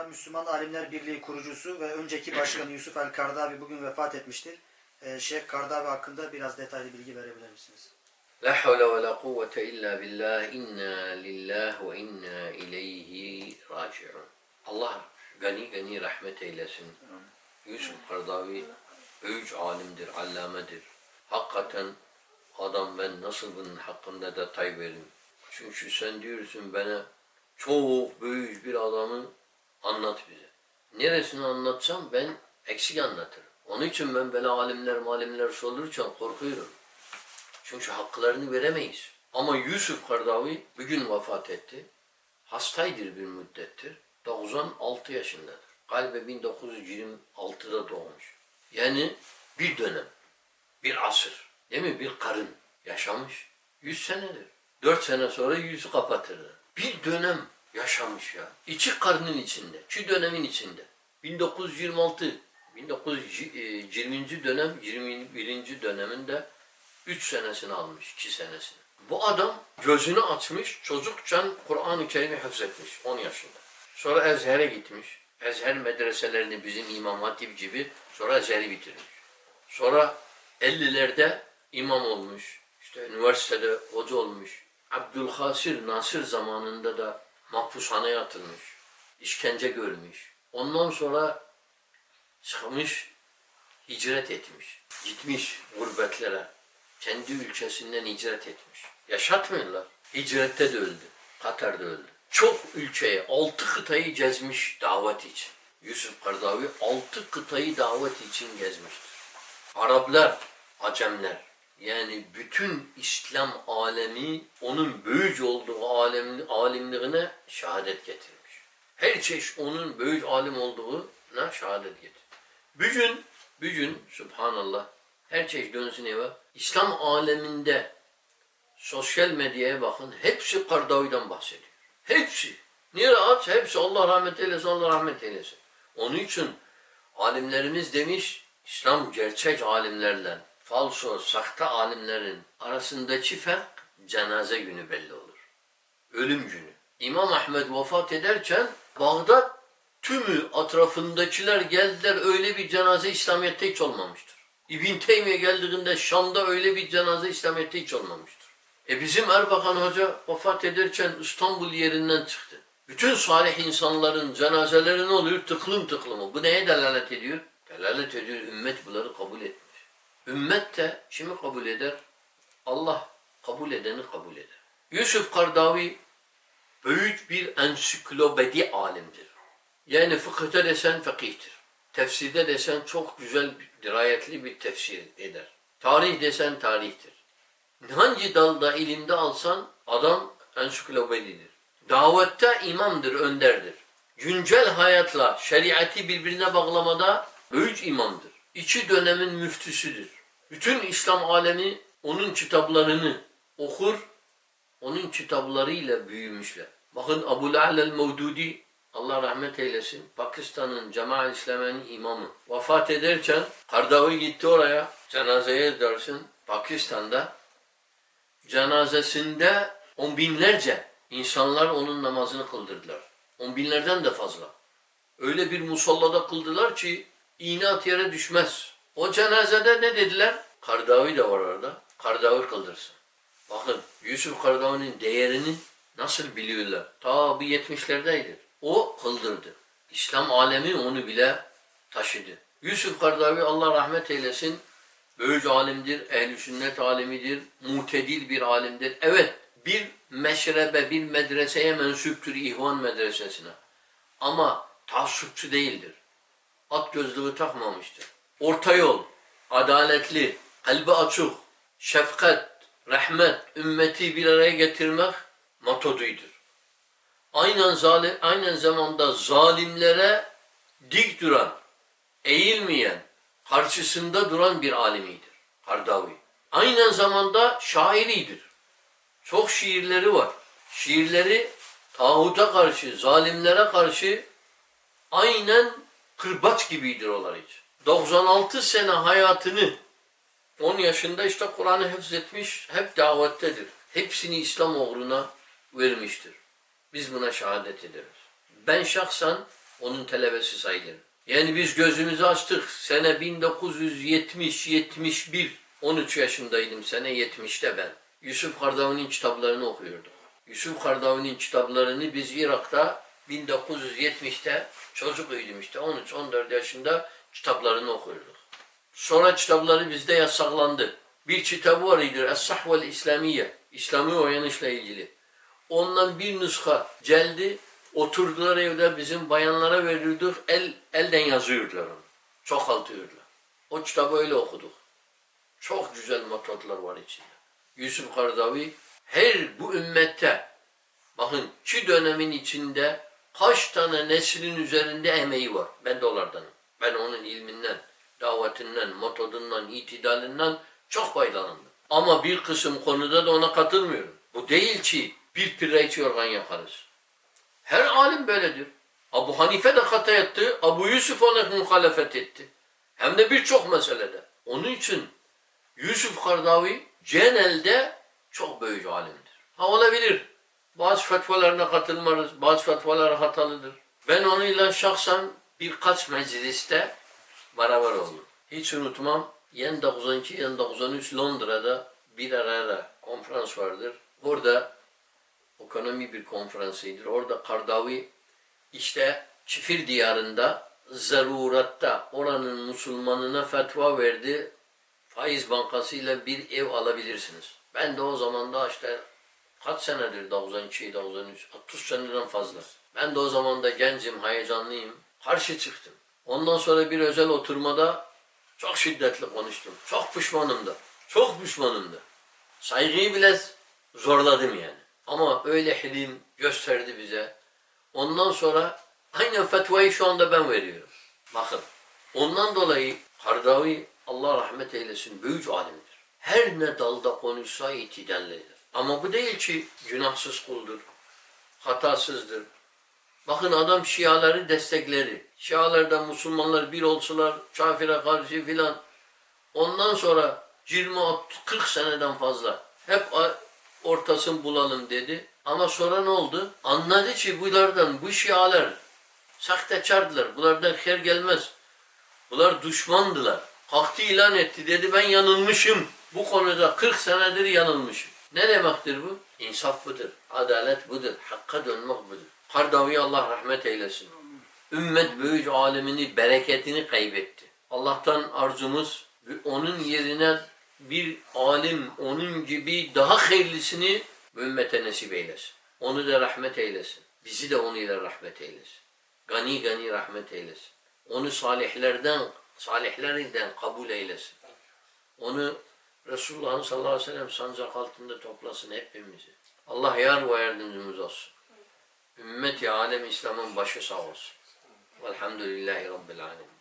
Dünya Müslüman Alimler Birliği kurucusu ve önceki başkanı Yusuf El Kardavi bugün vefat etmiştir. Ee, Şeyh Kardavi hakkında biraz detaylı bilgi verebilir misiniz? La havle ve la kuvvete illa billah. İnna lillah ve inna ileyhi raciun. Allah gani gani rahmet eylesin. Yusuf Kardavi övüç alimdir, allamedir. Hakikaten adam ben nasıl bunun hakkında detay veririm. Çünkü sen diyorsun bana çok büyük bir adamı anlat bize. Neresini anlatsam ben eksik anlatırım. Onun için ben böyle alimler malimler sorulurken korkuyorum. Çünkü haklarını veremeyiz. Ama Yusuf Kardavi bugün vefat etti. Hastaydır bir müddettir. 96 yaşındadır. Galiba 1926'da doğmuş. Yani bir dönem, bir asır, değil mi? Bir karın yaşamış. 100 senedir. 4 sene sonra yüzü kapatırdı. Bir dönem yaşamış ya. İki karnın içinde, şu dönemin içinde. 1926, 1920. dönem, 21. döneminde 3 senesini almış, 2 senesini. Bu adam gözünü açmış, çocukken Kur'an-ı Kerim'i hafzetmiş 10 yaşında. Sonra Ezher'e gitmiş. Ezher medreselerini bizim İmam Hatip gibi sonra Ezher'i bitirmiş. Sonra 50'lerde imam olmuş. İşte üniversitede hoca olmuş. Abdülhasir Nasır zamanında da mahpushaneye atılmış. İşkence görmüş. Ondan sonra çıkmış, hicret etmiş. Gitmiş gurbetlere. Kendi ülkesinden hicret etmiş. Yaşatmıyorlar. Hicrette de öldü. Katar'da öldü. Çok ülkeye, altı kıtayı gezmiş davet için. Yusuf Kardavi altı kıtayı davet için gezmiştir. Araplar, Acemler yani bütün İslam alemi onun büyük olduğu alem, alimliğine şehadet getirmiş. Her çeşit onun büyük alim olduğuna şehadet getirmiş. Bugün, bugün subhanallah her çeşit dönsün eve. İslam aleminde sosyal medyaya bakın hepsi Kardavi'den bahsediyor. Hepsi. Niye aç? Hepsi Allah rahmet eylesin, Allah rahmet eylesin. Onun için alimlerimiz demiş İslam gerçek alimlerle falso, sahte alimlerin arasındaki fark cenaze günü belli olur. Ölüm günü. İmam Ahmed vefat ederken Bağdat tümü etrafındakiler geldiler öyle bir cenaze İslamiyet'te hiç olmamıştır. İbn Teymiye geldiğinde Şam'da öyle bir cenaze İslamiyet'te hiç olmamıştır. E bizim Erbakan Hoca vefat ederken İstanbul yerinden çıktı. Bütün salih insanların cenazeleri ne oluyor? Tıklım tıklım. Bu neye delalet ediyor? Delalet ediyor. Ümmet bunları kabul etmiş. Ümmet de kimi kabul eder? Allah kabul edeni kabul eder. Yusuf Kardavi büyük bir ensiklopedi alimdir. Yani fıkıhta desen fakihtir. Tefsirde desen çok güzel, dirayetli bir tefsir eder. Tarih desen tarihtir. Hangi dalda ilimde alsan adam ensiklopedidir. Davette imamdır, önderdir. Güncel hayatla şeriatı birbirine bağlamada büyük imamdır. İki dönemin müftüsüdür. Bütün İslam alemi onun kitaplarını okur, onun kitaplarıyla büyümüşler. Bakın Abu La'lel Mevdudi Allah rahmet eylesin. Pakistan'ın Cemaat İslami'nin imamı. Vefat ederken Kardavi gitti oraya. Cenazeye dersin Pakistan'da. Cenazesinde on binlerce insanlar onun namazını kıldırdılar. On binlerden de fazla. Öyle bir musallada kıldılar ki iğne at yere düşmez. O cenazede ne dediler? Kardavi de var orada. Kardavi kıldırsın. Bakın Yusuf Kardavi'nin değerini nasıl biliyorlar? Ta bu 70'lerdeydi. O kıldırdı. İslam alemi onu bile taşıdı. Yusuf Kardavi Allah rahmet eylesin. Büyük alimdir, ehl sünnet alimidir, mutedil bir alimdir. Evet, bir meşrebe, bir medreseye mensuptur İhvan medresesine. Ama taassupçu değildir. At gözlüğü takmamıştır. Orta yol, adaletli, kalbi açık, şefkat, rahmet, ümmeti bir araya getirmek metoduydur. Aynen zalim, aynen zamanda zalimlere dik duran, eğilmeyen, karşısında duran bir alimidir. Kardavi. Aynen zamanda şairidir. Çok şiirleri var. Şiirleri tağuta karşı, zalimlere karşı aynen kırbaç gibidir onlar için. 96 sene hayatını 10 yaşında işte Kur'an'ı hafzetmiş, hep davettedir. Hepsini İslam uğruna vermiştir. Biz buna şehadet ederiz. Ben şahsen Onun talebesi sayılırım. Yani biz gözümüzü açtık. Sene 1970-71. 13 yaşındaydım sene 70'te ben. Yusuf Kardavi'nin kitaplarını okuyorduk. Yusuf Kardavi'nin kitaplarını biz Irak'ta 1970'te çocukluydum işte 13-14 yaşında kitaplarını okuyorduk. Sonra kitapları bizde yasaklandı. Bir kitabı var idi Es-Sahvel İslamiye. İslami uyanışla ilgili. Ondan bir nuska geldi. Oturdular evde bizim bayanlara verirdik. El, elden yazıyordular onu. Çok altıyordular. O kitabı öyle okuduk. Çok güzel metotlar var içinde. Yusuf Kardavi her bu ümmette bakın iki dönemin içinde kaç tane neslin üzerinde emeği var. Ben de. Ben onun ilminden, davetinden, metodundan, itidalinden çok faydalandım. Ama bir kısım konuda da ona katılmıyorum. Bu değil ki bir pireç yorgan yaparız. Her alim böyledir. Abu Hanife de hata etti, Abu Yusuf ona muhalefet etti. Hem de birçok meselede. Onun için Yusuf Kardavi genelde çok büyük alimdir. Ha olabilir. Bazı fetvalarına katılmarız, bazı fetvaları hatalıdır. Ben onunla şahsen birkaç mecliste beraber oldum. Hiç unutmam. Yen 92, yen 93 Londra'da bir arada konferans vardır. Orada ekonomi bir konferansıydır. Orada Kardavi işte Çifir diyarında zaruratta oranın Müslümanına fetva verdi. Faiz bankasıyla bir ev alabilirsiniz. Ben de o zaman da işte kaç senedir 92, 93, 30 seneden fazla. Ben de o zaman da gencim, heyecanlıyım. Karşı çıktım. Ondan sonra bir özel oturmada çok şiddetli konuştum. Çok pişmanım da. Çok pişmanım da. Saygıyı bile zorladım yani. Ama öyle hilim gösterdi bize. Ondan sonra aynen fetvayı şu anda ben veriyorum. Bakın. Ondan dolayı Kardavi Allah rahmet eylesin büyük alimdir. Her ne dalda konuşsa itidallidir. Ama bu değil ki günahsız kuldur. Hatasızdır. Bakın adam Şiaları destekleri. Şialardan Müslümanlar bir olsalar kafire karşı filan. Ondan sonra 20-40 seneden fazla hep ortasını bulalım dedi. Ama sonra ne oldu? Anladı ki bunlardan, bu şialar sahtekardılar. Bunlardan her gelmez. Bunlar düşmandılar. Kalktı ilan etti. Dedi ben yanılmışım. Bu konuda 40 senedir yanılmışım. Ne demektir bu? İnsaf budur. Adalet budur. Hakka dönmek budur. Kardavi Allah rahmet eylesin. Ümmet büyük alemini, bereketini kaybetti. Allah'tan arzumuz onun yerine bir alim, onun gibi daha hayırlısını ümmete nasip eylesin. Onu da rahmet eylesin. Bizi de onunla rahmet eylesin. Gani gani rahmet eylesin. Onu salihlerden, salihlerinden kabul eylesin. Onu Resulullah sallallahu aleyhi ve sellem sancak altında toplasın hepimizi. Allah yar ve yardımcımız olsun. Ümmeti alem İslam'ın başı sağ olsun. Velhamdülillahi Rabbil alemin.